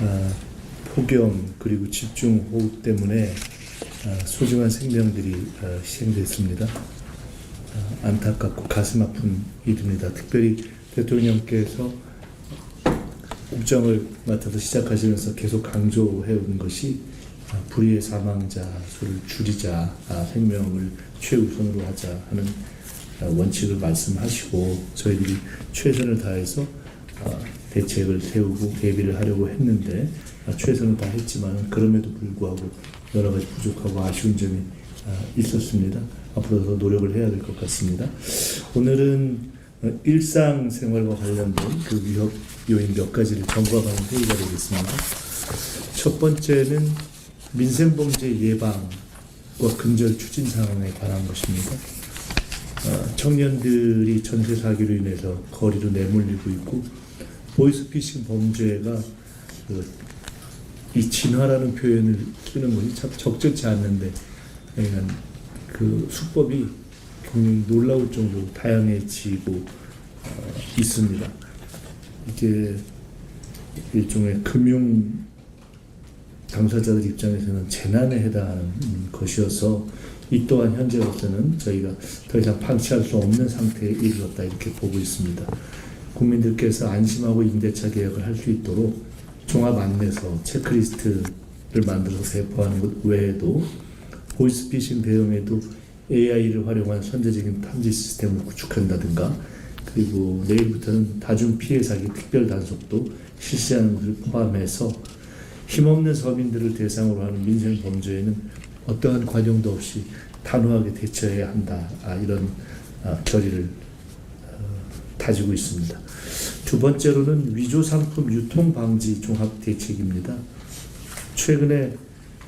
아, 폭염 그리고 집중 호우 때문에 아, 소중한 생명들이 아, 희생됐습니다. 아, 안타깝고 가슴 아픈 일입니다. 특별히 대통령께서 국정을 맡아서 시작하시면서 계속 강조해 온 것이 아, 불의의 사망자 수를 줄이자, 아, 생명을 최우선으로 하자 하는 아, 원칙을 말씀하시고 저희들이 최선을 다해서 아, 대책을 세우고 대비를 하려고 했는데 아, 최선을 다했지만 그럼에도 불구하고 여러 가지 부족하고 아쉬운 점이 아, 있었습니다. 앞으로 더 노력을 해야 될 것 같습니다. 오늘은 어, 일상생활과 관련된 그 위협 요인 몇 가지를 점검하는 회의가 되겠습니다. 첫 번째는 민생범죄 예방과 근절 추진 사항에 관한 것입니다. 어, 청년들이 전세 사기로 인해서 거리로 내몰리고 있고 보이스피싱 범죄가 그, 이 진화라는 표현을 쓰는 것이 참 적절치 않는데 그러니까 그 수법이 굉장히 놀라울 정도로 다양해지고 어, 있습니다. 이게 일종의 금융 당사자들 입장에서는 재난에 해당하는 것이어서 이 또한 현재로서는 저희가 더 이상 방치할 수 없는 상태에 이르렀다 이렇게 보고 있습니다. 국민들께서 안심하고 임대차 계약을 할 수 있도록 종합 안내서 체크리스트를 만들어서 배포하는 것 외에도 보이스피싱 대응에도 AI를 활용한 선제적인 탐지 시스템을 구축한다든가 그리고 내일부터는 다중 피해 사기 특별 단속도 실시하는 것을 포함해서 힘없는 서민들을 대상으로 하는 민생 범죄에는 어떠한 과정도 없이 단호하게 대처해야 한다. 아, 이런 아, 결의를 어, 다지고 있습니다. 두 번째로는 위조 상품 유통 방지 종합 대책입니다. 최근에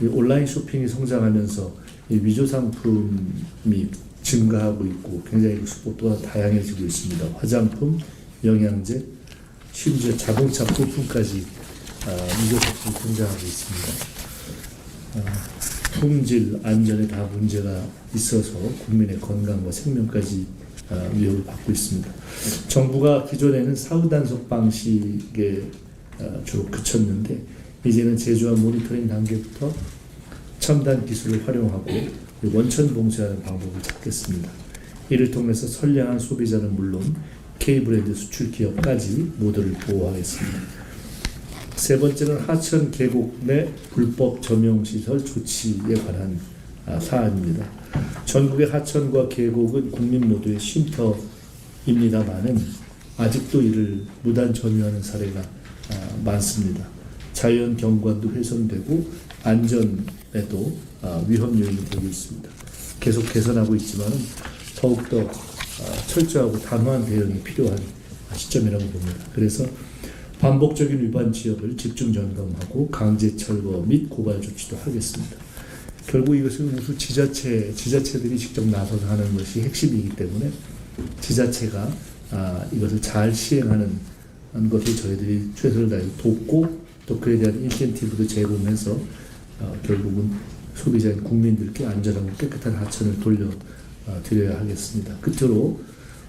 이 온라인 쇼핑이 성장하면서 이 위조 상품이 증가하고 있고 굉장히 수법도 다양해지고 있습니다. 화장품, 영양제, 심지어 자동차 부품까지 아, 위조 제품이 등장하고 있습니다. 아, 품질, 안전에 다 문제가 있어서 국민의 건강과 생명까지 아, 위협을 받고 있습니다. 정부가 기존에는 사후 단속 방식에 아, 주로 그쳤는데 이제는 제조와 모니터링 단계부터 첨단 기술을 활용하고 원천 봉쇄하는 방법을 찾겠습니다. 이를 통해서 선량한 소비자는 물론 K 브랜드 수출 기업까지 모두를 보호하겠습니다. 세 번째는 하천 계곡 내 불법 점용 시설 조치에 관한 아, 사안입니다. 전국의 하천과 계곡은 국민 모두의 쉼터입니다만은 아직도 이를 무단 점유하는 사례가 아, 많습니다. 자연 경관도 훼손되고 안전에도 아, 위험 요인이 되고 있습니다. 계속 개선하고 있지만 더욱더 아, 철저하고 단호한 대응이 필요한 시점이라고 봅니다. 그래서 반복적인 위반 지역을 집중 점검하고 강제 철거 및 고발 조치도 하겠습니다. 결국 이것은 우수 지자체 지자체들이 직접 나서서 하는 것이 핵심이기 때문에 지자체가 아, 이것을 잘 시행하는 것을 저희들이 최선을 다해 돕고 또 그에 대한 인센티브도 제공해서 어, 결국은 소비자인 국민들께 안전하고 깨끗한 하천을 돌려 어, 드려야 하겠습니다. 끝으로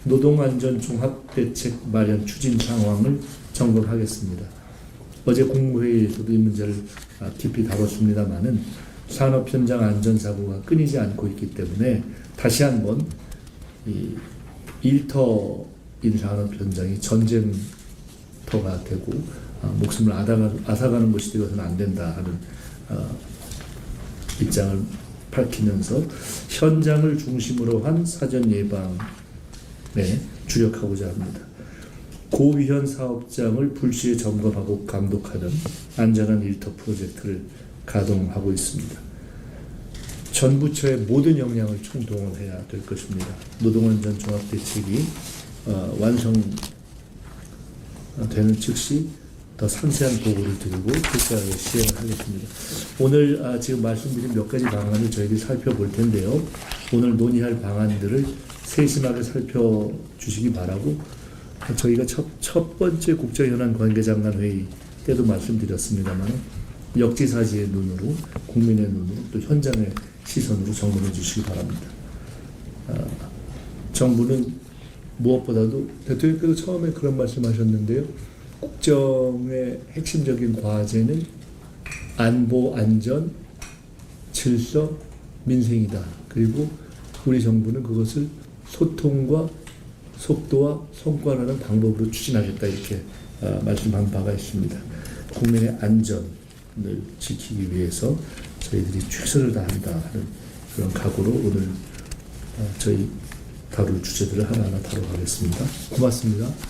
노동안전 종합대책 마련 추진 상황을 점검하겠습니다. 어제 국무회의에서도 이 문제를 아, 깊이 다뤘습니다만은 산업 현장 안전 사고가 끊이지 않고 있기 때문에 다시 한번 이 일터인 산업 현장이 전쟁터가 되고 아, 목숨을 앗아가, 앗아가는 것이 되어서는 안 된다 하는 어, 입장을 밝히면서 현장을 중심으로 한 사전 예방에 주력하고자 합니다. 고위험 사업장을 불시에 점검하고 감독하는 안전한 일터 프로젝트를 가동하고 있습니다. 전 부처의 모든 역량을 총동원 해야 될 것입니다. 노동안전 종합대책이 어, 완성되는 즉시 더 상세한 보고를 드리고 철저하게 시행을 하겠습니다. 오늘 아, 지금 말씀드린 몇 가지 방안을 저희들이 살펴볼 텐데요. 오늘 논의할 방안들을 세심하게 살펴주시기 바라고 저희가 첫, 첫 번째 국정현안 관계장관 회의 때도 말씀드렸습니다만 역지사지의 눈으로 국민의 눈으로 또 현장의 시선으로 점검해 주시기 바랍니다. 아, 정부는 무엇보다도 대통령께서 처음에 그런 말씀하셨는데요. 국정의 핵심적인 과제는 안보, 안전, 질서, 민생이다. 그리고 우리 정부는 그것을 소통과 속도와 성과라는 방법으로 추진하겠다 이렇게 아, 말씀한 바가 있습니다. 국민의 안전을 지키기 위해서 저희들이 최선을 다한다 하는 그런 각오로 오늘 어, 저희 다룰 주제들을 하나하나 다뤄가겠습니다. 고맙습니다.